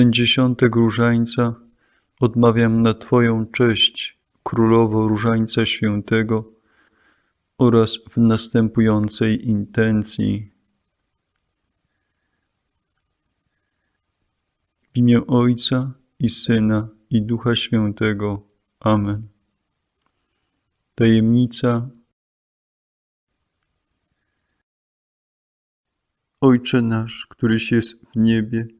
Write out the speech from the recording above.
ten dziesiątek różańca odmawiam na Twoją cześć, Królowo Różańca Świętego oraz w następującej intencji. W imię Ojca i Syna i Ducha Świętego. Amen. Tajemnica Ojcze nasz, któryś jest w niebie,